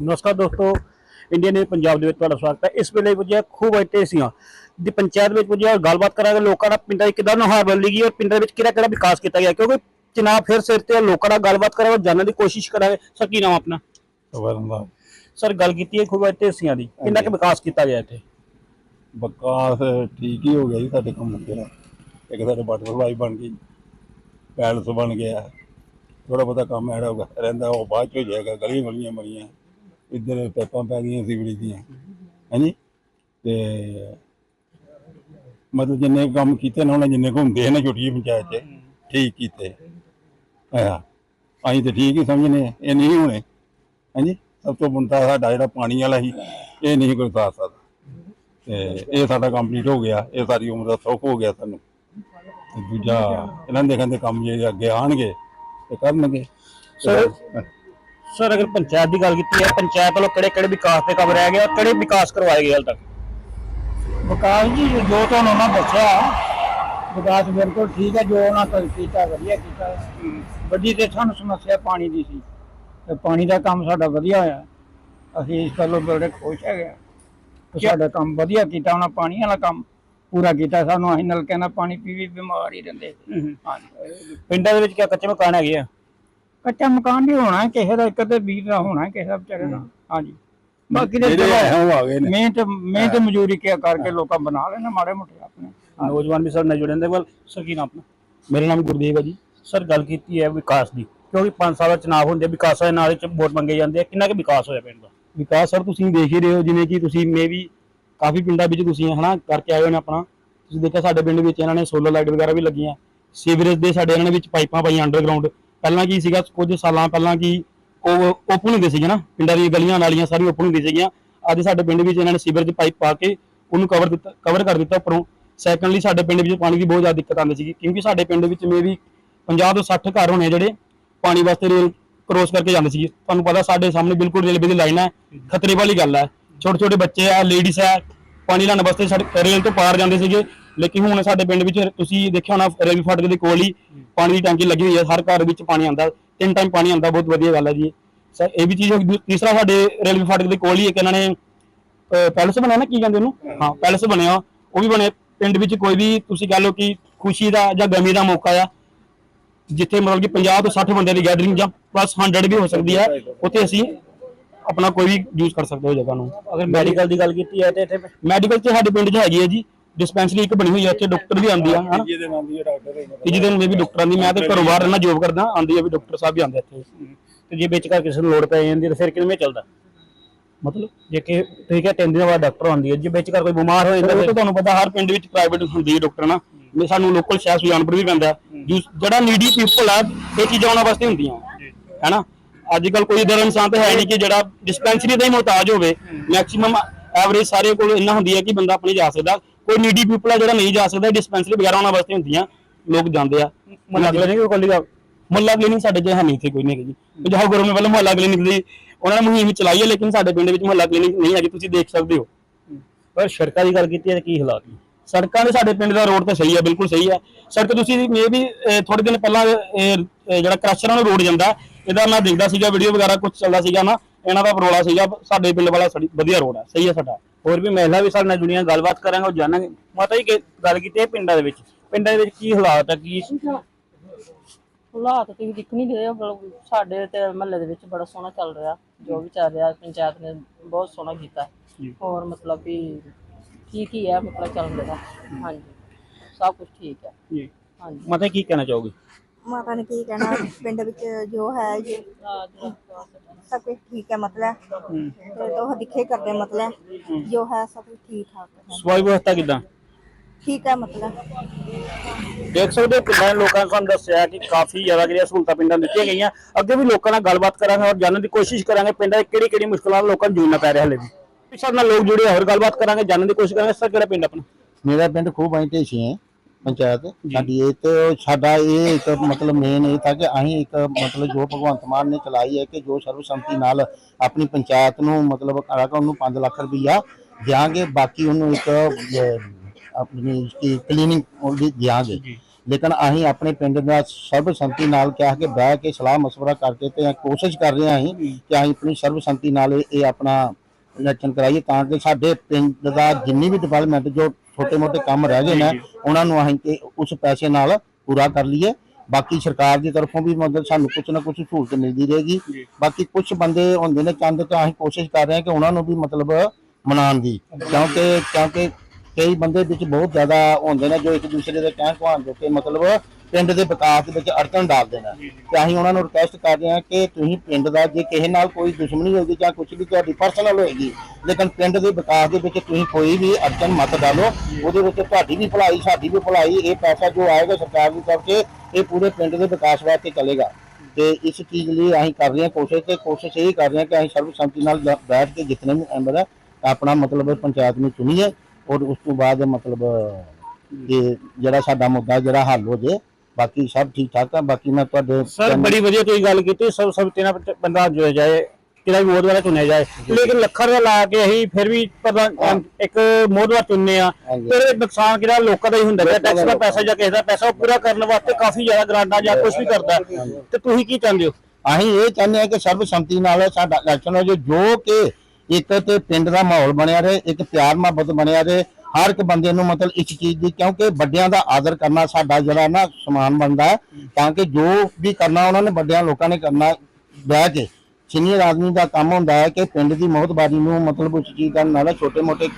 ਨਮਸਕਾਰ ਦੋਸਤੋ India news Punjab ਦੇ ਵਿੱਚ ਤੁਹਾਡਾ ਸਵਾਗਤ ਹੈ। ਇਸ ਵੇਲੇ ਪੁੱਜਿਆ ਖੂਬ ਇੱਥੇ ਸੀਆਂ। ਦੀ ਪੰਚਾਇਤ ਵਿੱਚ ਪੁੱਜਿਆ ਗੱਲਬਾਤ ਕਰਾਂਗੇ ਲੋਕਾਂ ਦਾ ਪਿੰਡਾਂ 'ਚ ਕਿੱਦਾਂ ਨੁਹਾਰ ਬਦਲੀ ਗਈ ਔਰ ਪਿੰਡਾਂ ਵਿੱਚ ਕਿਹੜਾ ਕਿਹੜਾ ਵਿਕਾਸ ਕੀਤਾ ਗਿਆ ਕਿਉਂਕਿ ਚੁਣਾਵ ਫਿਰ ਸਿਰ ਤੇ ਲੋਕਾਂ ਨਾਲ ਗੱਲਬਾਤ ਕਰਾਂਗੇ ਜਾਣਨ ਦੀ ਕੋਸ਼ਿਸ਼ ਕਰਾਂਗੇ। ਸਰ ਕੀ ਨਾਮ ਆਪਣਾ? ਦਾ। ਸਰ ਗੱਲ ਕੀਤੀ ਹੈ ਖੂਬ ਇੱਥੇ ਸੀਆਂ ਦੀ। ਕਿੰਨਾ ਕੁ ਵਿਕਾਸ ਕੀਤਾ ਗਿਆ ਇੱਥੇ? ਵਿਕਾਸ ਠੀਕ ਹੀ ਹੋ ਗਿਆ ਜੀ ਸਾਡੇ ਕੰਮ ਜਿਹੜਾ ਇੱਕ ਸਾਡੇ ਬਟਰਫਲਾਈ ਬਣ ਗਈ ਪੈਲਸ ਬਣ ਗਿਆ। ਥੋੜਾ ਬਹੁਤਾ ਕੰਮ ਐੜਾ ਰਹਿੰਦਾ ਉਹ ਬਾਅਦ ਚ ਹੋ ਜਾਏਗਾ ਗਲੀਆਂ ਗਲੀਆਂ ਮਰੀਆਂ। ਇੱਧਰ ਪੈਪਾਂ ਪੈ ਗਈਆਂ ਸੀਵਰੇਜ ਦੀਆਂ। ਹਾਂਜੀ ਤੇ ਮਤਲਬ ਜਿੰਨੇ ਕੰਮ ਕੀਤੇ ਨੇ ਉਹਨਾਂ ਜਿੰਨੇ ਕੁ ਹੁੰਦੇ ਨੇ ਛੋਟੀ ਜਿਹੀ ਪੰਚਾਇਤ 'ਚ ਠੀਕ ਕੀਤੇ। ਹਾਂ ਅਸੀਂ ਤੇ ਠੀਕ ਹੀ ਸਮਝਨੇ ਇਹ ਨਹੀਂ ਹੋਣੇ। ਹਾਂਜੀ ਸਭ ਤੋਂ ਬੰਦਾ ਸਾਡਾ ਜਿਹੜਾ ਪਾਣੀ ਵਾਲਾ ਸੀ ਇਹ ਨਹੀਂ ਕੋਈ ਸਾਥ ਸਕਦਾ ਤੇ ਇਹ ਸਾਡਾ ਕੰਪਲੀਟ ਹੋ ਗਿਆ ਇਹ ਸਾਰੀ ਉਮਰ ਦਾ ਸੁੱਖ ਹੋ ਗਿਆ ਸਾਨੂੰ। ਤੇ ਦੂਜਾ ਇਹਨਾਂ ਦੇ ਕਹਿੰਦੇ ਕੰਮ ਜੇ ਅੱਗੇ ਆਣਗੇ ਤੇ ਕਰਨਗੇ। ਸਰ ਸਰ ਅਗਰ ਪੰਚਾਇਤ ਦੀ ਗੱਲ ਕੀਤੀ ਹੈ ਪੰਚਾਇਤ ਵੱਲੋਂ ਕਿਹੜੇ ਕਿਹੜੇ ਵਿਕਾਸ ਦੇ ਕੰਮ ਰਹਿ ਗਏ ਔਰ ਕਿਹੜੇ ਵਿਕਾਸ ਕਰਵਾਏ ਗਏ ਹਾਲ ਤੱਕ? ਵਿਕਾਸ ਜੀ ਜੋ ਤੁਹਾਨੂੰ ਉਹਨਾਂ ਦੱਸਿਆ ਵਿਕਾਸ ਬਿਲਕੁਲ ਠੀਕ ਹੈ ਜੋ ਉਹਨਾਂ ਤੋਂ ਕੀਤਾ ਵਧੀਆ ਕੀਤਾ। ਵੱਡੀ ਤੇ ਸਾਨੂੰ ਸਮੱਸਿਆ ਪਾਣੀ ਦੀ ਸੀ। ਤੇ ਪਾਣੀ ਦਾ ਕੰਮ ਸਾਡਾ ਵਧੀਆ ਹੋਇਆ। ਅਸੀਂ ਇਸ ਗੱਲੋਂ ਬੜੇ ਖੁਸ਼ ਹੈਗੇ ਕਿ ਸਾਡਾ ਕੰਮ ਵਧੀਆ ਕੀਤਾ ਉਹਨਾਂ ਪਾਣੀ ਵਾਲਾ ਕੰਮ ਪੂਰਾ ਕੀਤਾ। ਸਾਨੂੰ ਅਸੀਂ ਨਲਕੇ ਨਾਲ ਪਾਣੀ ਪੀ ਵੀ ਬਿਮਾਰ ਹੀ ਰਹਿੰਦੇ ਪਿੰਡਾਂ ਦੇ ਵਿੱਚ ਕਿਆ ਕੱਚੇ ਮਕਾਨ ਹੈਗੇ ਆ? ਕੱਚਾ ਮਕਾਨ ਵੀ ਹੋਣਾ ਕਿਸੇ ਦਾ ਇੱਕ ਤੇ ਵੀਰ ਦਾ ਹੋਣਾ ਕਿਸੇ ਦਾ ਵਿਚਾਰੇ ਦਾ। ਹਾਂਜੀ। ਬਾਕੀ ਦੇ ਜਿਹੜੇ ਹੈ ਉਹ ਆ ਗਏ ਨੇ। ਮਿਹਨਤ ਮਿਹਨਤ ਮਜ਼ਦੂਰੀ ਕਿਆ ਕਰਕੇ ਲੋਕਾਂ ਬਣਾ ਲੈਣਾ ਮਾੜੇ ਮੋਟੇ ਆਪਣੇ। ਨੌਜਵਾਨ ਵੀ ਸਾਡੇ ਨਾਲ ਜੁੜੇ ਨੇ। ਵੱਲ ਸਰ ਕੀ ਨਾਮ ਆਪਣਾ? ਮੇਰਾ ਨਾਮ ਗੁਰਦੇਵ ਹੈ ਜੀ। ਸਰ ਗੱਲ ਕੀਤੀ ਹੈ ਵਿਕਾਸ ਦੀ। ਕਿਉਂਕਿ 5 ਸਾਲਾ ਚੁਣਾਵ ਹੁੰਦੇ ਆ, ਵਿਕਾਸਾਂ ਦੇ ਨਾਲ ਚ ਵੋਟ ਮੰਗੇ ਜਾਂਦੇ ਆ। ਕਿੰਨਾ ਕੁ ਵਿਕਾਸ ਹੋਇਆ ਪਿੰਡ ਦਾ? ਵਿਕਾਸ ਸਰ ਤੁਸੀਂ ਦੇਖ ਹੀ ਰਹੇ ਹੋ ਜਿਵੇਂ ਕਿ ਤੁਸੀਂ ਮੇ ਵੀ ਕਾਫੀ ਪਿੰਡਾਂ ਵਿੱਚ ਤੁਸੀਂ ਹਨਾ ਕਰਕੇ ਆਏ ਹੋ ਨੇ ਆਪਣਾ। ਤੁਸੀਂ ਦੇਖਿਆ ਸਾਡੇ ਪਿੰਡ ਵਿੱਚ ਇਹਨਾਂ ਨੇ ਸੋਲਰ ਲਾਈਟ ਵਗੈਰਾ ਵੀ ਲੱਗੀਆਂ। ਸੀਵਰੇਜ ਦੇ ਸਾਡੇ ਇਹਨਾਂ ਨੇ ਵਿੱਚ ਪਾਈਪਾਂ ਪਾਈਆਂ ਅੰਡਰਗਰਾਉਂਡ ਪਹਿਲਾਂ ਕੀ ਸੀਗਾ, ਕੁਝ ਸਾਲਾਂ ਪਹਿਲਾਂ ਕੀ ਉਹ ਓਪਨ ਹੁੰਦੇ ਸੀਗੇ ਨਾ, ਪਿੰਡਾਂ ਦੀਆਂ ਗਲੀਆਂ ਨਾਲੀਆਂ ਸਾਰੀਆਂ ਓਪਨ ਹੁੰਦੀ ਸੀਗੀਆਂ। ਅੱਜ ਸਾਡੇ ਪਿੰਡ ਵਿੱਚ ਇਹਨਾਂ ਨੇ ਸੀਵਰੇਜ ਪਾਈਪ ਪਾ ਕੇ ਉਹਨੂੰ ਕਵਰ ਦਿੱਤਾ ਕਵਰ ਕਰ ਦਿੱਤਾ ਉੱਪਰੋਂ। ਸੈਕੰਡਲੀ ਸਾਡੇ ਪਿੰਡ ਵਿੱਚ ਪਾਣੀ ਦੀ ਬਹੁਤ ਜ਼ਿਆਦਾ ਦਿੱਕਤ ਆਉਂਦੀ ਸੀਗੀ, ਕਿਉਂਕਿ ਸਾਡੇ ਪਿੰਡ ਵਿੱਚ ਮੇ ਵੀ 50 ਤੋਂ 60 ਘਰ ਹੋਣੇ ਜਿਹੜੇ, ਪਾਣੀ ਵਾਸਤੇ ਰੇਲ ਕ੍ਰੋਸ ਕਰਕੇ ਜਾਂਦੇ ਸੀਗੇ। ਤੁਹਾਨੂੰ ਪਤਾ ਸਾਡੇ ਸਾਹਮਣੇ ਬਿਲਕੁਲ ਰੇਲਵੇ ਦੀ ਲਾਈਨ ਹੈ, ਖਤਰੇ ਵਾਲੀ ਗੱਲ ਹੈ। ਛੋਟੇ ਛੋਟੇ ਬੱਚੇ ਆ ਲੇਡੀਜ਼ ਆ ਪਾਣੀ ਲੈਣ ਵਾਸਤੇ ਸਾਡੇ ਰੇਲ ਤੋਂ ਪਾਰ ਜਾਂਦੇ ਸੀਗੇ। ਲੇਕਿਨ ਹੁਣ ਸਾਡੇ ਪਿੰਡ ਵਿੱਚ ਤੁਸੀਂ ਦੇਖਿਆ ਹੋਣਾ ਰੇਲਵੇ ਫਾਟਕ ਦੇ ਕੋਲ ਹੀ ਪਾਣੀ ਦੀ ਟੈਂਕੀ ਲੱਗੀ ਹੋਈ ਹੈ ਹਰ ਘਰ ਵਿੱਚ ਪਾਣੀ ਆਉਂਦਾ ਤਿੰਨ ਟਾਈਮ ਪਾਣੀ ਆਉਂਦਾ ਬਹੁਤ ਵਧੀਆ ਗੱਲ ਹੈ ਜੀ। ਸਰ ਇਹ ਵੀ ਚੀਜ਼ ਹੋ ਗਈ ਦੂ- ਤੀਸਰਾ ਸਾਡੇ ਰੇਲਵੇ ਫਾਟਕ ਦੇ ਕੋਲ ਹੀ ਇੱਕ ਇਹਨਾਂ ਨੇ ਪੈਲਸ ਬਣਿਆ ਨਾ ਕੀ ਕਹਿੰਦੇ ਉਹਨੂੰ? ਹਾਂ ਪੈਲਸ ਬਣਿਆ ਉਹ ਵੀ ਬਣੇ ਪਿੰਡ ਵਿੱਚ ਕੋਈ ਵੀ ਤੁਸੀਂ ਕਹ ਲਓ ਕਿ ਖੁਸ਼ੀ ਦਾ ਜਾਂ ਗਮੀ ਦਾ ਮੌਕਾ ਆ ਜਿੱਥੇ ਮਤਲਬ ਕਿ 50 ਤੋਂ 60 ਬੰਦੇ ਦੀ ਗੈਦਰਿੰਗ ਜਾਂ ਪਲੱਸ 100 ਵੀ ਹੋ ਸਕਦੀ ਹੈ ਉੱਥੇ ਅਸੀਂ ਆਪਣਾ ਕੋਈ ਵੀ ਯੂਜ਼ ਕਰ ਸਕਦੇ ਹੋ ਜਗ੍ਹਾ ਨੂੰ। ਅਗਰ ਮੈਡੀਕਲ ਦੀ ਗੱਲ ਕੀਤੀ ਹੈ ਤੇ ਇੱਥੇ ਮੈਡੀਕਲ ਤੇ ਸਾਡੇ ਪਿੰਡ 'ਚ ਹੈਗੀ ਹੈ ਜੀ। ਡਿਸਪੈਂਸਰੀ ਇੱਕ ਬਣੀ ਹੋਈ ਹੈ ਉੱਥੇ ਡਾਕਟਰ ਵੀ ਆਉਂਦੀ ਆ ਹਨਾ? ਜਿਹਦੇ ਨਾਮ ਦੀ ਡਾਕਟਰ ਹੈ ਵੀ ਡਾਕਟਰ ਆਉਂਦੀ ਮੈਂ ਤੇ ਘਰੋਂ ਬਾਹਰ ਰਹਿਣਾ ਜੋਬ ਕਰਦਾ ਆਉਂਦੀ ਆ ਵੀ ਡਾਕਟਰ ਸਾਹਿਬ ਵੀ ਆਉਂਦੇ ਇੱਥੇ। ਤੇ ਜੇ ਵਿੱਚ ਘਰ ਕਿਸੇ ਨੂੰ ਲੋੜ ਪੈ ਜਾਂਦੀ ਹੈ ਤਾਂ ਫਿਰ ਕਿਵੇਂ ਚੱਲਦਾ? ਮਤਲਬ ਜੇ ਕਿ ਤੁਸੀਂ ਕਿਹਾ ਤਿੰਨ ਦਿਨਾਂ ਬਾਅਦ ਡਾਕਟਰ ਆਉਂਦੀ ਹੈ ਜੇ ਵਿੱਚ ਘਰ ਕੋਈ ਬਿਮਾਰ ਹੋ ਜਾਂਦਾ ਫਿਰ ਤਾਂ ਤੁਹਾਨੂੰ ਪਤਾ ਹਰ ਪਿੰਡ ਵਿੱਚ ਪ੍ਰਾਈਵੇਟ ਹੁੰਦੀ ਹੈ ਡਾਕਟਰ ਨਾ ਮੈਂ ਸਾਨੂੰ ਲੋਕਲ ਸ਼ਹਿਰ ਸੁਜਾਨਪੁਰ ਵੀ ਪੈਂਦਾ। ਜੋ- ਜਿਹੜਾ ਨੀਡੀ ਪੀਪਲ ਆ ਇਹ ਚੀਜ਼ਾਂ ਉਹਨਾਂ ਵਾਸਤੇ ਹੁੰਦੀਆਂ। ਹੈਨਾ? ਅੱਜ ਕੱਲ ਕੋਈ ਇਦਾਂ ਦਾ ਇਨਸਾਨ ਤਾਂ ਹੈ ਨਹੀਂ ਕਿ ਜਿਹੜਾ ਡਿਸਪੈਂਸਰੀ ਦਾ ਹੀ ਮੁਹਤਾਜ ਹੋਵੇ। ਮੈਕਸਿਮਮ ਐਵਰੇਜ ਸਾਰੇ ਕੋਲ ਇੰਨਾ ਹੁੰਦੀ ਹੈ ਕਿ ਬੰਦਾ ਆਪਣੀ ਜਾ ਸਕਦਾ। ਕੋਈ ਨੀਡੀ ਪੀਪਲ ਆ ਜਿਹੜਾ ਨਹੀਂ ਜਾ ਸਕਦਾ ਡਿਸਪੈਂਸਰੀ ਵਗੈਰਾ ਉਹਨਾਂ ਵਾਸਤੇ ਹੁੰਦੀਆਂ ਲੋਕ ਜਾਂਦੇ ਆ। ਮਹੱਲਾ ਕਲੀਨਿਕ ਕੋਈ ਕੋਲੀ ਦਾ ਮੁਹੱਲਾ ਕਲੀਨਿਕ ਸਾਡੇ ਚ ਹੈ ਨਹੀਂ ਇੱਥੇ ਕੋਈ ਨਹੀਂ ਹੈਗੀ। ਜੀ ਪੰਜਾਬ ਗਵਰਨਮੈਂਟ ਵੱਲੋਂ ਮੁਹੱਲਾ ਕਲੀਨਿਕ ਦੀ ਉਹਨਾਂ ਨੇ ਮੁਹਿੰਮ ਚਲਾਈ ਹੈ ਲੇਕਿਨ ਸਾਡੇ ਪਿੰਡ ਵਿੱਚ ਮੁਹੱਲਾ ਕਲੀਨਿਕ ਨਹੀਂ ਹੈਗੀ ਤੁਸੀਂ ਦੇਖ ਸਕਦੇ ਹੋ। ਪਰ ਸੜਕਾਂ ਦੀ ਗੱਲ ਕੀਤੀ ਹੈ ਕੀ ਹਾਲਾਤ ਨੇ? ਸੜਕਾਂ ਦੇ ਸਾਡੇ ਪਿੰਡ ਦਾ ਰੋਡ ਤਾਂ ਸਹੀ ਹੈ ਬਿਲਕੁਲ ਸਹੀ ਹੈ ਸੜਕ ਤੁਸੀਂ ਮੇ ਵੀ ਥੋੜੇ ਦਿਨ ਪਹਿਲਾਂ ਜਿਹੜਾ ਕ੍ਰਸ਼ਰਾਂ ਨੂੰ ਰੋਡ ਜਾਂਦਾ। ਇਹਦਾ ਮੈਂ ਦੇਖਦਾ ਸੀਗਾ ਵੀਡੀਓ ਵਗੈਰਾ ਕੁਝ ਚੱਲਦਾ ਸੀਗਾ ਨਾ ਇਹਨਾਂ ਦਾ ਪਰੋਲਾ ਸੀਗਾ ਸਾਡੇ ਪਿੰਡ ਵਾਲਾ ਵਧੀਆ ਰੋਡ ਹੈ ਸਹੀ ਹੈ ਸਾਡਾ। ਹੋਰ ਵੀ ਮਹਿਲਾ ਵੀ ਸਾਡੇ ਨਾਲ ਜੁੜੀਆਂ ਗੱਲਬਾਤ ਕਰਾਂਗੇ ਉਹ ਜਾਣਾਂਗੇ। ਮਾਤਾ ਜੀ ਕਿ ਗੱਲ ਕੀਤੀ ਹੈ ਪਿੰਡਾਂ ਦੇ ਵਿੱਚ? ਪਿੰਡਾਂ ਦੇ ਵਿੱਚ ਕੀ ਹਾਲਾਤ ਹੈ ਕੀ ਹਾਲਾਤ ਤੁਸੀਂ ਦਿਖ ਨਹੀਂ ਰਹੇ ਮਤਲਬ ਸਾਡੇ ਤੇ ਮਹੱਲੇ ਦੇ ਵਿੱਚ ਬੜਾ ਸੋਹਣਾ ਚੱਲ ਰਿਹਾ ਜੋ ਵੀ ਚੱਲ ਰਿਹਾ ਪੰਚਾਇਤ ਨੇ ਬਹੁਤ ਸੋਹਣਾ ਕੀਤਾ। ਹੋਰ ਮਤਲਬ ਵੀ ਠੀਕ ਹੀ ਹੈ ਮਤਲਬ ਚੱਲ ਰਿਹਾ ਹਾਂਜੀ। ਸਭ ਕੁਝ ਠੀਕ ਹੈ। ਜੀ। ਹਾਂਜੀ। ਮਾਤਾ ਜੀ ਕੀ ਕਹਿਣਾ ਚਾਹੋਗੇ? ਮਾਤਾ ਨੇ ਕੀ ਕਹਿਣਾ ਪਿੰਡ ਵਿੱਚ ਜੋ ਹੈ ਜੋ ਸਭ ਕੁਝ ਠੀਕ ਹੈ ਮਤਲਬ। ਤੇ ਉਹ ਦਿਖੇ ਕਰਦੇ ਮਤਲਬ ਜੋ ਹੈ ਸਭ ਕੁਝ ਠੀਕ ਠਾਕ ਹੈ। ਸਵਾਈ ਵਿਵਸਥਾ ਕਿਦਾਂ? ਠੀਕ ਹੈ ਮਤਲਬ। ਦੇਖ ਸਕਦੇ ਹੋ ਦੇ ਲੋਕਾਂ ਨੇ ਦੱਸਿਆ ਕਿ ਕਾਫੀ ਜ਼ਿਆਦਾ ਜਿਹੜੀਆਂ ਸਹੂਲਤਾਂ ਪਿੰਡਾਂ ਨੂੰ ਦਿੱਤੀਆਂ ਗਈਆਂ। ਅੱਗੇ ਵੀ ਲੋਕਾਂ ਨਾਲ ਗੱਲਬਾਤ ਕਰਾਂਗੇ ਔਰ ਜਾਣਨ ਦੀ ਕੋਸ਼ਿਸ਼ ਕਰਾਂਗੇ ਪਿੰਡਾਂ 'ਚ ਕਿਹੜੀ ਕਿਹੜੀ ਮੁਸ਼ਕਲਾਂ ਨਾਲ ਲੋਕਾਂ ਨੂੰ ਜੂਝਣਾ ਪੈ ਰਿਹਾ ਹਲੇ ਵੀ। ਸਾਡੇ ਨਾਲ ਲੋਕ ਜੁੜੇ ਹੋਰ ਗੱਲਬਾਤ ਕਰਾਂਗੇ ਜਾਣਨ ਦੀ ਕੋਸ਼ਿਸ਼ ਕਰਾਂਗੇ। ਸਰ ਕਿਹੜਾ ਪਿੰਡ ਆਪਣਾ? ਮੇਰਾ ਪਿੰਡ ਖੂਬ ਆਈ ਢੇਸੀ ਹੈ। ਪੰਚਾਇਤ। ਸਾਡੀ ਇਹ ਤੇ ਸਾਡਾ ਇਹ ਇੱਕ ਮਤਲਬ ਮੇਨ ਇਹ ਤਾਂ ਕਿ ਅਸੀਂ ਇੱਕ ਮਤਲਬ ਜੋ ਭਗਵੰਤ ਮਾਨ ਨੇ ਚਲਾਈ ਹੈ ਕਿ ਜੋ ਸਰਵਸੰਮਤੀ ਨਾਲ ਆਪਣੀ ਪੰਚਾਇਤ ਨੂੰ ਮਤਲਬ ਕਰਾਂਗਾ ਉਹਨੂੰ 5 ਲੱਖ ਰੁਪਈਆ ਦਿਆਂਗੇ ਬਾਕੀ ਉਹਨੂੰ ਇੱਕ ਆਪਣੀ ਕੀ ਕਲੀਨਿੰਗ ਉਹਦੀ ਦਿਆਂਗੇ। ਲੇਕਿਨ ਅਸੀਂ ਆਪਣੇ ਪਿੰਡ ਦਾ ਸਰਬਸੰਮਤੀ ਨਾਲ ਕਿਹਾ ਕਿ ਬਹਿ ਕੇ ਸਲਾਹ ਮਸ਼ਵਰਾ ਕਰਕੇ ਤੇ ਕੋਸ਼ਿਸ਼ ਕਰ ਰਹੇ ਹਾਂ ਅਸੀਂ ਕਿ ਅਸੀਂ ਆਪਣੀ ਸਰਬਸੰਮਤੀ ਨਾਲ ਇਹ ਆਪਣਾ ਇਲੈਕਸ਼ਨ ਕਰਾਈਏ ਤਾਂ ਕਿ ਸਾਡੇ ਪਿੰਡ ਦਾ ਜਿੰਨੀ ਵੀ ਡਿਵੈਲਪਮੈਂਟ ਜੋ ਛੋਟੇ ਮੋਟੇ ਕੰਮ ਰਹਿ ਗਏ ਨੇ ਉਹਨਾਂ ਨੂੰ ਅਸੀਂ ਕਿ ਉਸ ਪੈਸੇ ਨਾਲ ਪੂਰਾ ਕਰ ਲਈਏ। ਬਾਕੀ ਸਰਕਾਰ ਦੀ ਤਰਫੋਂ ਵੀ ਮਤਲਬ ਸਾਨੂੰ ਕੁਝ ਨਾ ਕੁਝ ਸਹੂਲਤ ਮਿਲਦੀ ਰਹੇਗੀ। ਬਾਕੀ ਕੁਝ ਬੰਦੇ ਹੁੰਦੇ ਨੇ ਚੰਦ ਤਾਂ ਅਸੀਂ ਕੋਸ਼ਿਸ਼ ਕਰ ਰਹੇ ਹਾਂ ਕਿ ਉਹਨਾਂ ਨੂੰ ਵੀ ਮਤਲਬ ਮਨਾਉਣ ਦੀ। ਕਿਉਂਕਿ ਕਿਉਂਕਿ ਕਈ ਬੰਦੇ ਵਿੱਚ ਬਹੁਤ ਜ਼ਿਆਦਾ ਹੁੰਦੇ ਨੇ ਜੋ ਇੱਕ ਦੂਸਰੇ ਦੇ ਕਹਿਣ ਕਹਾਣ ਦੇ ਉੱਤੇ ਮਤਲਬ ਪਿੰਡ ਦੇ ਵਿਕਾਸ ਦੇ ਵਿੱਚ ਅੜਚਨ ਡਾਲਦੇ ਨੇ ਤੇ ਅਸੀਂ ਉਹਨਾਂ ਨੂੰ ਰਿਕੁਐਸਟ ਕਰ ਰਹੇ ਹਾਂ ਕਿ ਤੁਸੀਂ ਪਿੰਡ ਦਾ ਜੇ ਕਿਸੇ ਨਾਲ ਕੋਈ ਦੁਸ਼ਮਣੀ ਹੋਏਗੀ ਜਾਂ ਕੁਝ ਵੀ ਤੁਹਾਡੀ ਪਰਸਨਲ ਹੋਏਗੀ ਲੇਕਿਨ ਪਿੰਡ ਦੇ ਵਿਕਾਸ ਦੇ ਵਿੱਚ ਤੁਸੀਂ ਕੋਈ ਵੀ ਅੜਚਨ ਮਤ ਡਾਲੋ। ਉਹਦੇ ਵਿੱਚ ਤੁਹਾਡੀ ਵੀ ਭਲਾਈ ਸਾਡੀ ਵੀ ਭਲਾਈ ਇਹ ਪੈਸਾ ਜੋ ਆਏਗਾ ਸਰਕਾਰ ਦੀ ਤਰਫ से ਇਹ ਪੂਰੇ ਪਿੰਡ ਦੇ ਵਿਕਾਸ ਵਾਸਤੇ ਚੱਲੇਗਾ। ਤੇ ਇਸ ਚੀਜ਼ ਲਈ ਅਸੀਂ ਕਰ ਰਹੇ ਹਾਂ ਕੋਸ਼ਿਸ਼ ਤੇ ਕੋਸ਼ਿਸ਼ ਇਹ ਕਰ ਰਹੇ ਹਾਂ ਕਿ ਅਸੀਂ ਸਰਬਸੰਮਤੀ ਨਾਲ ਬ- ਬੈਠ ਕੇ ਜਿਤਨੇ ਵੀ ਮੈਂਬਰ ਹੈ ਆਪਣਾ ਮਤਲਬ ਪੰਚਾਇਤ ਨੂੰ ਚੁਣੀਏ ਔਰ ਉਸ ਤੋਂ ਬਾਅਦ ਮਤਲਬ ਇਹ ਜਿਹੜਾ ਸਾਡਾ ਮੁੱਦਾ ਜਿਹੜਾ ਹੱਲ ਹੋ ਜੇ ਬਾਕੀ ਸਭ ਠੀਕ ਠਾਕ ਆ ਬਾਕੀ ਮੈਂ ਤੁਹਾਡੇ ਸਰ ਬੜੀ ਵਧੀਆ ਤੁਸੀਂ ਗੱਲ ਕੀਤੀ ਸਭ ਸਭ ਤੇਰਾ ਬੰਦਾ ਜੋ ਜਾਏ ਕਿਹੜਾ ਵੀ ਮੋਦਵਾਰਾ ਚੁਣਿਆ ਜਾਏ। ਲੇਕਿਨ ਲੱਖਾਂ ਰੁਪਏ ਲਾ ਕੇ ਅਸੀਂ ਫਿਰ ਵੀ ਇੱਕ ਮੋਦਵਾਰ ਚੁਣਨੇ ਆ। ਫਿਰ ਨੁਕਸਾਨ ਕਿਹੜਾ ਲੋਕਾਂ ਦਾ ਹੀ ਹੁੰਦਾ ਹੈ ਟੈਕਸ ਦਾ ਪੈਸਾ ਜਾਂ ਕਿਸੇ ਦਾ ਪੈਸਾ ਉਹ ਪੂਰਾ ਕਰਨ ਵਾਸਤੇ ਕਾਫੀ ਜ਼ਿਆਦਾ ਗ੍ਰਾਂਟਾਂ ਜਾਂ ਕੁਝ ਵੀ ਕਰਦਾ। ਤੇ ਤੁਸੀਂ ਕੀ ਚਾਹੁੰਦੇ ਹੋ? ਅਸੀਂ ਇਹ ਚਾਹੁੰਦੇ ਹਾਂ ਕਿ ਸਰਬਸੰਮਤੀ ਨਾਲ ਸਾਡਾ ਇਲੈਕਸ਼ਨ ਹੋ ਜੋ ਕਿ ਇੱਕ ਤੇ ਪਿੰਡ ਦਾ ਮਾਹੌਲ ਬਣਿਆ ਰਹੇ ਇੱਕ ਪਿਆਰ ਮੁਹੱਬਤ ਬਣਿਆ ਰਹੇ ਹਰ ਇੱਕ ਬੰਦੇ ਨੂੰ ਮਤਲਬ ਇਸ ਚੀਜ਼ ਦੀ, ਕਿਉਂਕਿ ਵੱਡਿਆਂ ਦਾ ਆਦਰ ਕਰਨਾ ਸਾਡਾ ਜਿਹੜਾ ਨਾ ਸਮਾਨ ਬਣਦਾ ਹੈ, ਤਾਂ ਕਿ ਜੋ ਵੀ ਕਰਨਾ ਉਹਨਾਂ ਨੇ ਵੱਡਿਆਂ ਲੋਕਾਂ ਨੇ ਕਰਨਾ ਬਹਿ ਕੇ। ਸੀਨੀਅਰ ਆਦਮੀ ਦਾ ਕੰਮ ਹੁੰਦਾ ਹੈ ਕਿ ਪਿੰਡ ਦੀ ਮੋਹਤਬਾਰੀ ਨੂੰ ਮਤਲਬ ਉਸ ਚੀਜ਼ ਦਾ ਨਾਲ ਛੋਟੇ ਮੋਟੇ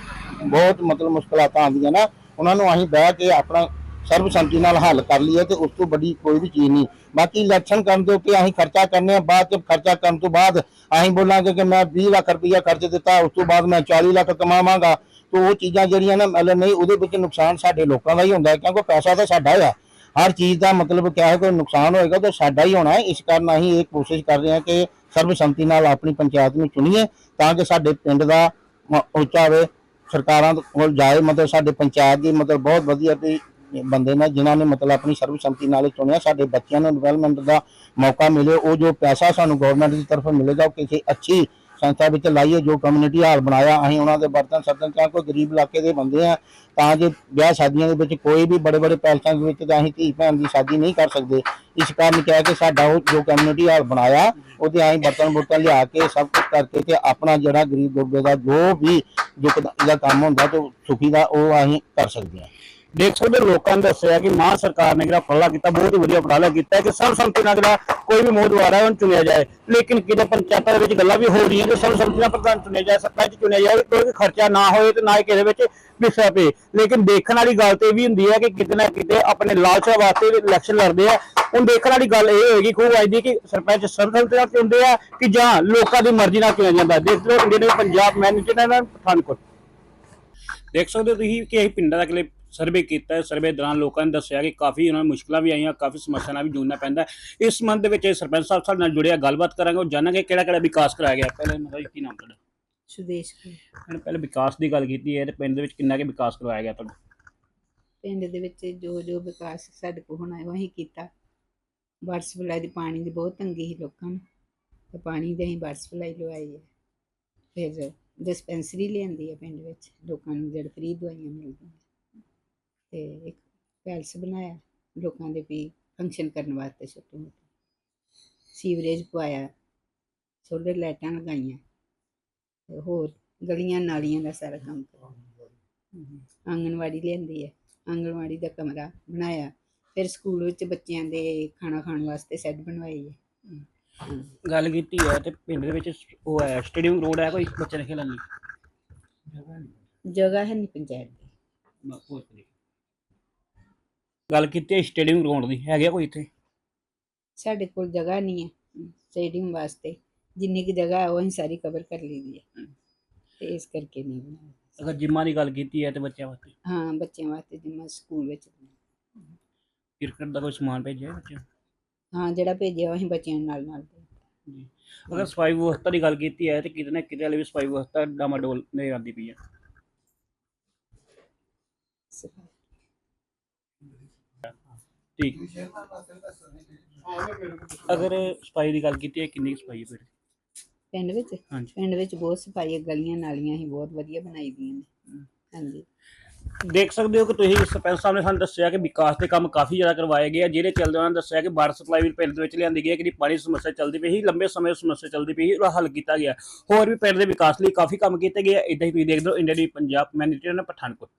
ਬਹੁਤ ਮਤਲਬ ਮੁਸ਼ਕਲਾਂ ਆਉਂਦੀਆਂ ਨਾ, ਉਹਨਾਂ ਨੂੰ ਅਸੀਂ ਬਹਿ ਕੇ ਆਪਣਾ ਸਰਬਸੰਮਤੀ ਨਾਲ ਹੱਲ ਕਰ ਲਈਏ ਤੇ ਉਸ ਤੋਂ ਵੱਡੀ ਕੋਈ ਵੀ ਚੀਜ਼ ਨਹੀਂ। ਬਾਕੀ ਇਲੈਕਸ਼ਨ ਕਰਨ ਦੇ ਉੱਤੇ ਅਸੀਂ ਖਰਚਾ ਕਰਨੇ ਆ, ਬਾਅਦ ਚ ਖਰਚਾ ਕਰਨ ਤੋਂ ਬਾਅਦ ਅਸੀਂ ਬੋਲਾਂਗੇ ਕਿ ਮੈਂ 20 ਲੱਖ ਰੁਪਈਆ ਖਰਚ ਦਿੱਤਾ, ਉਸ ਤੋਂ ਬਾਅਦ ਮੈਂ 40 ਲੱਖ ਕਮਾਵਾਂਗਾ। ਤੇ ਉਹ ਚੀਜ਼ਾਂ ਜਿਹੜੀਆਂ ਨਾ ਮਤਲਬ ਨਹੀਂ, ਉਹਦੇ ਵਿੱਚ ਨੁਕਸਾਨ ਸਾਡੇ ਲੋਕਾਂ ਦਾ ਹੀ ਹੁੰਦਾ ਹੈ, ਕਿਉਂਕਿ ਪੈਸਾ ਤਾਂ ਸਾਡਾ ਆ। ਹਰ ਚੀਜ਼ ਦਾ ਮਤਲਬ ਕਿਆ ਹੈ, ਕੋਈ ਨੁਕਸਾਨ ਹੋਏਗਾ ਤਾਂ ਸਾਡਾ ਹੀ ਹੋਣਾ ਹੈ। ਇਸ ਕਾਰਨ ਅਸੀਂ ਇਹ ਕੋਸ਼ਿਸ਼ ਕਰ ਰਹੇ ਹਾਂ ਕਿ ਸਰਬਸੰਮਤੀ ਨਾਲ ਆਪਣੀ ਪੰਚਾਇਤ ਨੂੰ ਚੁਣੀਏ ਤਾਂ ਕਿ ਸਾਡੇ ਪਿੰਡ ਦਾ ਉੱਚਾ ਹੋਵੇ, ਸਰਕਾਰਾਂ ਕੋਲ ਜਾਏ। ਮਤਲਬ ਸਾਡੇ ਪੰਚਾਇਤ ਦੀ ਮਤਲਬ ਬਹੁਤ ਵਧੀਆ ਤੇ ਬੰਦੇ ਨੇ, ਜਿਨ੍ਹਾਂ ਨੇ ਮਤਲਬ ਆਪਣੀ ਸਰਬਸੰਮਤੀ ਨਾਲ ਚੁਣਿਆ। ਸਾਡੇ ਬੱਚਿਆਂ ਨੂੰ ਡਿਵੈਲਪਮੈਂਟ ਦਾ ਮੌਕਾ ਮਿਲੇ, ਉਹ ਜੋ ਪੈਸਾ ਸਾਨੂੰ ਗਵਰਨਮੈਂਟ ਦੀ ਤਰਫੋਂ ਮਿਲੇਗਾ, ਉਹ ਕਿਸੇ ਅੱਛੀ ਸੰਸਥਾ ਵਿੱਚ ਲਾਈਏ, ਜੋ ਕਮਿਊਨਿਟੀ ਹਾਲ ਬਣਾਇਆ, ਅਸੀਂ ਉਹਨਾਂ ਦੇ ਬਰਤਨ ਸੱਦਣ ਚਾਹ ਕੋਈ ਗਰੀਬ ਇਲਾਕੇ ਦੇ ਬੰਦੇ ਆ, ਤਾਂ ਜੇ ਵਿਆਹ ਸ਼ਾਦੀਆਂ ਦੇ ਵਿੱਚ ਕੋਈ ਵੀ ਬੜੇ ਬੜੇ ਪੈਲਸਾਂ ਦੇ ਵਿੱਚ ਤਾਂ ਅਸੀਂ ਧੀ ਭੈਣ ਦੀ ਸ਼ਾਦੀ ਨਹੀਂ ਕਰ ਸਕਦੇ। ਇਸ ਕਾਰਨ ਕਿਹਾ ਕਿ ਸਾਡਾ ਉਹ ਜੋ ਕਮਿਊਨਿਟੀ ਹਾਲ ਬਣਾਇਆ, ਉਹਦੇ ਅਸੀਂ ਬਰਤਨ ਬੁਰਤਨ ਲਿਆ ਕੇ ਸਭ ਕੁਝ ਕਰਕੇ ਤੇ ਆਪਣਾ ਜਿਹੜਾ ਗਰੀਬ ਗੁਰਬੇ ਦਾ ਜੋ ਵੀ ਜੋ ਦਾ ਕੰਮ ਹੁੰਦਾ ਤੇ ਸੁਖੀ ਦਾ ਉਹ ਅਸੀਂ ਕਰ ਸਕਦੇ ਹਾਂ। ਦੇਖ ਸਕਦੇ ਹੋ ਲੋਕਾਂ ਨੇ ਦੱਸਿਆ ਕਿ ਮਾਂ ਸਰਕਾਰ ਨੇ ਜਿਹੜਾ ਉਪਰਾਲਾ ਕੀਤਾ, ਬਹੁਤ ਹੀ ਵਧੀਆ ਉਪਰਾਲਾ ਕੀਤਾ ਕਿ ਸਰਬਸੰਮਤੀ ਨਾਲ ਜਿਹੜਾ ਕੋਈ ਵੀ ਮੋਦਵਾਰ ਹੈ ਉਹਨੂੰ ਚੁਣਿਆ ਜਾਏ। ਲੇਕਿਨ ਕਿਤੇ ਪੰਚਾਇਤਾਂ ਦੇ ਵਿੱਚ ਗੱਲਾਂ ਵੀ ਹੋ ਰਹੀਆਂ ਕਿ ਸਰਬਸੰਮਤੀ ਨਾਲ ਪ੍ਰਧਾਨ ਚੁਣਿਆ ਜਾਏ ਸਰਪੰਚ ਚੁਣਿਆ ਜਾਏ, ਕੋਈ ਖਰਚਾ ਨਾ ਹੋਏ ਤੇ ਨਾ ਹੀ ਕਿਸੇ ਵਿੱਚ ਵਿਸਾ ਪਏ। ਲੇਕਿਨ ਦੇਖਣ ਵਾਲੀ ਗੱਲ ਤੇ ਇਹ ਵੀ ਹੁੰਦੀ ਹੈ ਕਿ ਕਿਤੇ ਨਾ ਕਿਤੇ ਆਪਣੇ ਲਾਲਚਾ ਵਾਸਤੇ ਇਲੈਕਸ਼ਨ ਲੜਦੇ ਆ, ਹੁਣ ਦੇਖਣ ਵਾਲੀ ਗੱਲ ਇਹ ਹੋਏਗੀ ਖੂਬ ਆਈਦੀ ਕਿ ਸਰਪੰਚ ਸਰਬਸੰਮਤੀ ਨਾਲ ਚੁਣਦੇ ਆ ਕਿ ਜਾਂ ਲੋਕਾਂ ਦੀ ਮਰਜ਼ੀ ਨਾਲ ਚੁਣਿਆ ਜਾਂਦਾ? ਦੇਖ ਲਓ, ਇੰਡੀਅਨ ਪੰਜਾਬ ਮੈਨੇਜਰ ਨੇ ਪਠਾਨਕੋਟ। ਦੇਖ ਸਕਦੇ ਹੋ ਤੁਸੀਂ ਕਿ ਇਹ ਪਿੰਡਾਂ ਦਾ ਕਿਲੇ ਸਰਵੇ ਕੀਤਾ ਸਰਵੇ ਦੌਰਾਨ ਲੋਕਾਂ ਨੇ ਦੱਸਿਆ ਕਿ ਕਾਫੀ ਉਹਨਾਂ ਨੂੰ ਮੁਸ਼ਕਲਾਂ ਵੀ ਆਈਆਂ ਕਾਫੀ ਸਮੱਸਿਆ ਨਾਲ ਵੀ ਜੂਝਣਾ ਪੈਂਦਾ। ਇਸ ਸੰਬੰਧ ਦੇ ਵਿੱਚ ਇਹ ਸਰਪੰਚ ਸਾਹਿਬ ਸਾਡੇ ਨਾਲ ਜੁੜਿਆ ਗੱਲਬਾਤ ਕਰਾਂਗੇ। ਉਹ ਜਾਣਾਂਗੇ ਕਿਹੜਾ ਕਿਹੜਾ ਵਿਕਾਸ ਕਰਾਇਆ ਗਿਆ। ਪਹਿਲੇ ਮਤਲਬ ਕੀ ਨਾਮ ਤੁਹਾਡਾ? ਸੁਦੇਸ਼ ਜੀ। ਪਹਿਲੇ ਵਿਕਾਸ ਦੀ ਗੱਲ ਕੀਤੀ ਹੈ ਤੇ ਪਿੰਡ ਦੇ ਵਿੱਚ ਕਿੰਨਾ ਕੁ ਵਿਕਾਸ ਕਰਵਾਇਆ ਗਿਆ ਤੁਹਾਡਾ? ਪਿੰਡ ਦੇ ਵਿੱਚ ਜੋ ਜੋ ਵਿਕਾਸ ਸਾਡੇ ਕੋਲ ਹੋਣਾ ਹੈ ਉਹ ਅਸੀਂ ਕੀਤਾ। ਵਾਟਰ ਸਪਲਾਈ ਦੀ ਪਾਣੀ ਦੀ ਬਹੁਤ ਤੰਗੀ ਸੀ ਲੋਕਾਂ ਨੂੰ। ਤੇ ਪਾਣੀ ਦੀ ਅਸੀਂ ਵਾਟਰ ਸਪਲਾਈ ਲਵਾਈ ਹੈ। ਫਿਰ ਡਿਸਪੈਂਸਰੀ ਲਿਆਂਦੀ ਹੈ ਪਿੰਡ ਵਿੱਚ। ਲੋਕਾਂ ਨੂੰ ਜਿਹੜੇ ਫ੍ਰੀ ਦਵਾਈਆਂ ਮਿਲਦੀਆਂ ਤੇ ਇੱਕ ਪੈਲਸ ਬਣਾਇਆ ਲੋਕਾਂ ਦੇ ਵੀ ਫੰਕਸ਼ਨ ਕਰਨ ਵਾਸਤੇ ਛੋਟੇ ਮੋਟੇ। ਸੀਵਰੇਜ ਪਵਾਇਆ ਸੋਲਰ ਲਾਈਟਾਂ ਲਗਾਈਆਂ ਤੇ ਹੋਰ ਗਲੀਆਂ ਨਾਲੀਆਂ ਦਾ ਸਾਰਾ ਕੰਮ ਕਰਵਾਇਆ ਆਂਗਣਵਾੜੀ ਲਿਆਂਦੀ ਹੈ ਆਂਗਣਵਾੜੀ ਦਾ ਕਮਰਾ ਬਣਾਇਆ ਫਿਰ ਸਕੂਲ ਵਿੱਚ ਬੱਚਿਆਂ ਦੇ ਖਾਣਾ ਖਾਣ ਵਾਸਤੇ ਸੈੱਟ ਬਣਵਾਈ ਹੈ। ਗੱਲ ਕੀਤੀ ਹੈ ਤੇ ਪਿੰਡ ਦੇ ਵਿੱਚ ਉਹ ਹੈ ਸਟੇਡੀਅਮ ਰੋਡ ਹੈ ਕੋਈ ਬੱਚੇ ਦੇ ਖੇਡਣ ਲਈ? ਜਗ੍ਹਾ ਹੈ ਨਹੀਂ ਪੰਚਾਇਤ ਦੀ। ਗੱਲ ਕੀਤੀ ਹੈ ਸਟੇਡੀਅਮ ਗਰਾਊਂਡ ਦੀ ਹੈਗੇ ਕੋਈ ਇੱਥੇ? ਸਾਡੇ ਕੋਲ ਜਗ੍ਹਾ ਨਹੀਂ ਹੈ ਸਟੇਡੀਅਮ ਵਾਸਤੇ ਜਿੰਨੀ ਕੀ ਜਗ੍ਹਾ ਹੈ ਉਹ ਅਸੀਂ ਸਾਰੀ ਕਵਰ ਕਰ ਲਈਦੀ ਹੈ। ਤੇ ਇਸ ਕਰਕੇ ਨਹੀਂ ਬਣਾਇਆ। ਅਗਰ ਜਿੰਮਾਂ ਦੀ ਗੱਲ ਕੀਤੀ ਹੈ ਤੇ ਬੱਚਿਆਂ ਵਾਸਤੇ? ਹਾਂ ਬੱਚਿਆਂ ਵਾਸਤੇ ਜਿੰਨਾ ਸਕੂਲ ਵਿੱਚ ਕ੍ਰਿਕਟ ਦਾ ਕੋਈ ਸਮਾਨ ਭੇਜਿਆ ਬੱਚਿਆਂ ਹਾਂ ਜਿਹੜਾ ਭੇਜਿਆ ਉਹ ਅਸੀਂ ਬੱਚਿਆਂ ਨਾਲ ਨਾਲ ਦੇ ਜੀ। ਅਗਰ ਸਫ਼ਾਈ ਵਿਵਸਥਾ ਦੀ ਗੱਲ ਕੀਤੀ ਹੈ ਤੇ ਕਿਤੇ ਨਾ ਕਿਤੇ ਵਾਲੀ ਵੀ ਸਫ਼ਾਈ ਵਿਵਸਥਾ ਡਾਮਾਡੋਲ ਨਹੀਂ ਆਉਂਦੀ ਪਈ ਹੈ। ਸਫ਼ਾਈ ਠੀਕ। ਅਗਰ ਸਫ਼ਾਈ ਦੀ ਗੱਲ ਕੀਤੀ ਹੈ ਕਿੰਨੀ ਕੁ ਸਫ਼ਾਈ ਹੈ ਫਿਰ? ਪਿੰਡ ਵਿੱਚ? ਹਾਂਜੀ। ਪਿੰਡ ਵਿੱਚ ਬਹੁਤ ਸਫ਼ਾਈ ਹੈ ਗਲੀਆਂ ਨਾਲੀਆਂ ਅਸੀਂ ਬਹੁਤ ਵਧੀਆ ਬਣਾਈ ਦੀਆਂ ਨੇ। ਹਾਂਜੀ। ਦੇਖ ਸਕਦੇ ਹੋ ਕਿ ਤੁਸੀਂ ਸਰਪੰਚ ਸਾਹਿਬ ਨੇ ਸਾਨੂੰ ਦੱਸਿਆ ਕਿ ਵਿਕਾਸ ਦੇ ਕੰਮ ਕਾਫੀ ਜ਼ਿਆਦਾ ਕਰਵਾਏ ਗਏ ਆ ਜਿਹੜੇ ਚੱਲਦੇ ਉਹਨਾਂ ਨੇ ਦੱਸਿਆ ਕਿ ਵਾਟਰ ਸਪਲਾਈ ਵੀ ਪਿੰਡ ਦੇ ਵਿੱਚ ਲਿਆਂਦੀ ਗਈ ਹੈ ਕਿ ਜਿਹੜੀ ਪਾਣੀ ਦੀ ਸਮੱਸਿਆ ਚੱਲਦੀ ਪਈ ਸੀ ਲੰਬੇ ਸਮੇਂ ਤੋਂ ਸਮੱਸਿਆ ਚੱਲਦੀ ਪਈ ਸੀ ਉਹਦਾ ਹੱਲ ਕੀਤਾ ਗਿਆ। ਹੋਰ ਵੀ ਪਿੰਡ ਦੇ ਵਿਕਾਸ ਲਈ ਕਾਫੀ ਕੰਮ ਕੀਤੇ ਗਏ ਆ। ਇਦਾਂ ਹੀ ਤੁਸੀਂ ਦੇਖਦੇ ਹੋ ਇੰਡੀਆ ਦੀ ਪੰਜਾਬ ਪਠਾਨਕੋਟ।